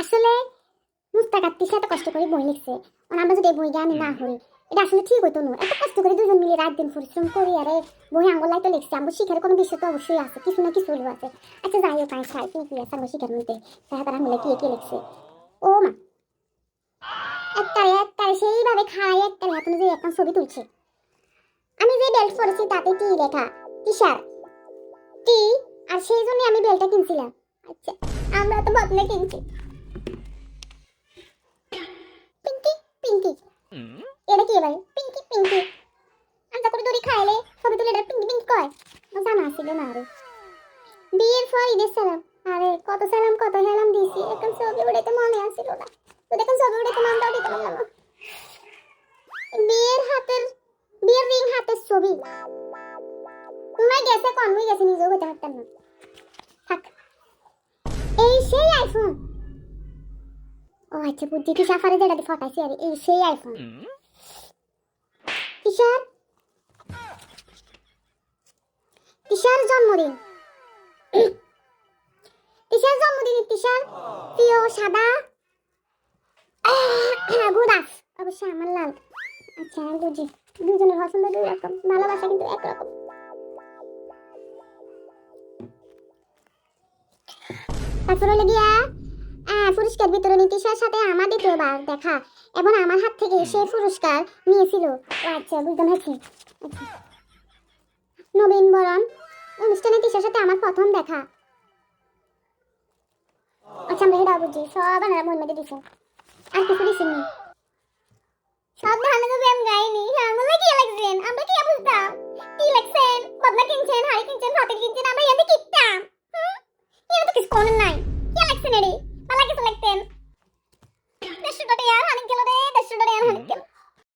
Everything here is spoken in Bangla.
আসলে মুস্তাকাত তিসা এত কষ্ট করে বই লিখছে। আমরা যদি বই আমি না হই এটা আসলে ঠিক হইতো না। এত কষ্ট করে দুজন মিলে রাত দিন পরিশ্রম করি, আরে বই আঙ্গুলাই তো লিখছে। আমার শিখার কোনো বিষয় তো অবশ্যই আছে, কিছু না কিছু হলেও আছে। আচ্ছা যাই হোক খাই কি কি আছে আমার শিখার মধ্যে। তারা মিলে কি কি লিখছে। ও মা। একটারে একটারে সেইভাবে খাই একটারে হাতে যে একটা ছবি তুলছে। আমি যে বেল্ট পরেছি, তাতে টি লেখা টি টি, আর সেই আমি বেলটা কিনছিলাম। আচ্ছা আমরা তো বদলে কিনছি পিঙ্কি পিঙ্কি এটা কি এবার পিঙ্কি পিঙ্কি। আঞ্জা করে দড়ি খাইলে ছবি তুলে পিঙ্কি পিঙ্কি কয়? জানা ছিল না আরে বিয়ের পর ঈদের সালাম আরে, কত সালাম, কত হেলাম দিছি। এখন ছবি উড়াইতে মনে আসছিল না। তো দেখুন ছবি উড়াইতে মনটাও দিতে পারলাম বিয়ের হাতের, বিয়ের রিং হাতের ছবি। তোমরা গেছে কোন? হয়ে গেছে নিজেও হতে পারতাম না। থাক। এই সেই আইফোন ও আচ্ছা বুদ্ধি কি সাফারে যেটা ফটাইছি? আর, এই সেই আইফোন কিশোর? কিশোর জন্মদিন। কিশোর জন্মদিন, কিশোর। প্রিয় সাদা। গুদাস অবশ্যই আমার লাল। আচ্ছা বুঝি দুজনের পছন্দ দুই রকম ভালোবাসা কিন্তু একরকম। তারপর হলো গিয়া পুরস্কার বিতরণী তিশার সাথে আমার দ্বিতীয়বার দেখা এবং আমার হাত থেকে সে পুরস্কার নিয়েছিল। আচ্ছা বুঝতে পারছি। নবীন বরণ অনুষ্ঠানে তিশার সাথে আমার প্রথম দেখা। আচ্ছা আমরা এটা বুঝি সব আনারা মন মেটে দিছে। আর কিছু দিছেন সব ধানে তো ব্যায়াম গাইনি। আঙুলে কি লাগছেন? আমরা কি বুঝতাম? কি লাগছেন? বদলা কিনছেন হাড়ি কিনছেন হাতে কিনছেন আমরা এতে কিনতাম। এটা তো কিছু কোন নাই। কি লাগছেন এরে? ಮೆಕ್ತೇನ್ ಎಷ್ಟು ದೊಡ್ಡ ಯಾರ